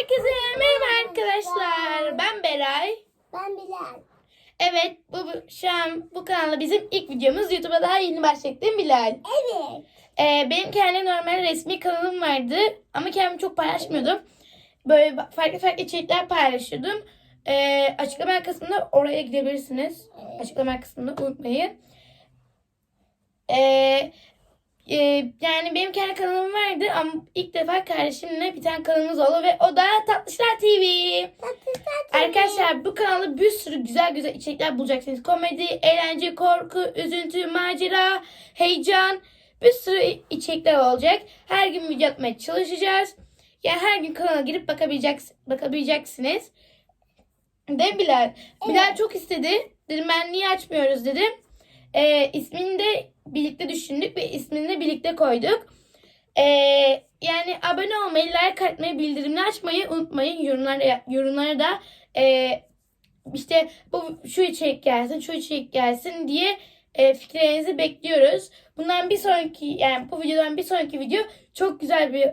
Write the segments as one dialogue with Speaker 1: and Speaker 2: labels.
Speaker 1: Herkese merhaba arkadaşlar. Ben Beray.
Speaker 2: Ben Bilal.
Speaker 1: Evet, bu, bu- şu an bu kanalda bizim ilk videomuz. YouTube'a daha yeni başladım Bilal.
Speaker 2: Evet.
Speaker 1: Ee, benim kendi normal resmi kanalım vardı ama kendimi çok paylaşmıyordum. Böyle farklı farklı içerikler paylaşıyordum. Ee, açıklama kısmında oraya gidebilirsiniz. Açıklama kısmında unutmayın. Ee, e, yani benim kendi kanalım vardı ama ilk defa kardeşimle bir tane kanalımız oldu ve o da Tatlışlar TV.
Speaker 2: Tatlı tatlı.
Speaker 1: Arkadaşlar bu kanalda bir sürü güzel güzel içerikler bulacaksınız. Komedi, eğlence, korku, üzüntü, macera, heyecan bir sürü içerikler olacak. Her gün video atmaya çalışacağız. Yani her gün kanala girip bakabileceksiniz. bakabileceksiniz. Mi Bilal? Bilal çok istedi. Dedim ben niye açmıyoruz dedim. Ee, ismini de birlikte düşündük ve ismini de birlikte koyduk. Ee, yani abone olmayı, like atmayı, bildirimleri açmayı unutmayın. Yorumlara, yorumlara da e, işte bu şu içerik gelsin, şu içerik gelsin diye e, fikirlerinizi bekliyoruz. Bundan bir sonraki yani bu videodan bir sonraki video çok güzel bir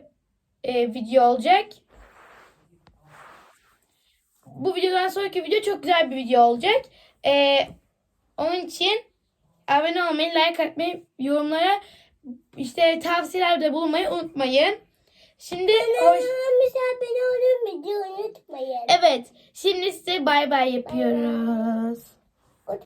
Speaker 1: e, video olacak. Bu videodan sonraki video çok güzel bir video olacak. E, onun için abone olmayı, like atmayı, yorumlara işte tavsiyelerde bulunmayı unutmayın. Şimdi hoş...
Speaker 2: Abone diye unutmayın.
Speaker 1: Evet, şimdi size bay bay yapıyoruz.